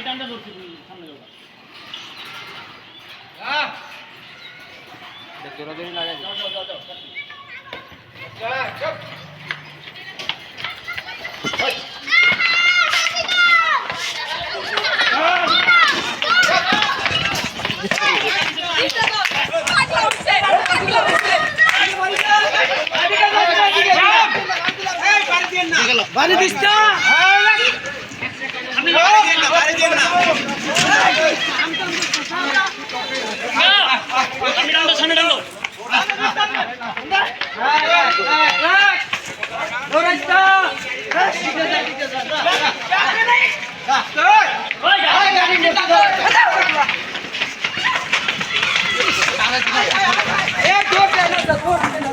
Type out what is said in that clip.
আমি টানটা ধরছি সামনে যাও। জোরাজোরি লাগাই যাও যাও যাও যাও বাড়ি this Hey, go, go, go, go, go.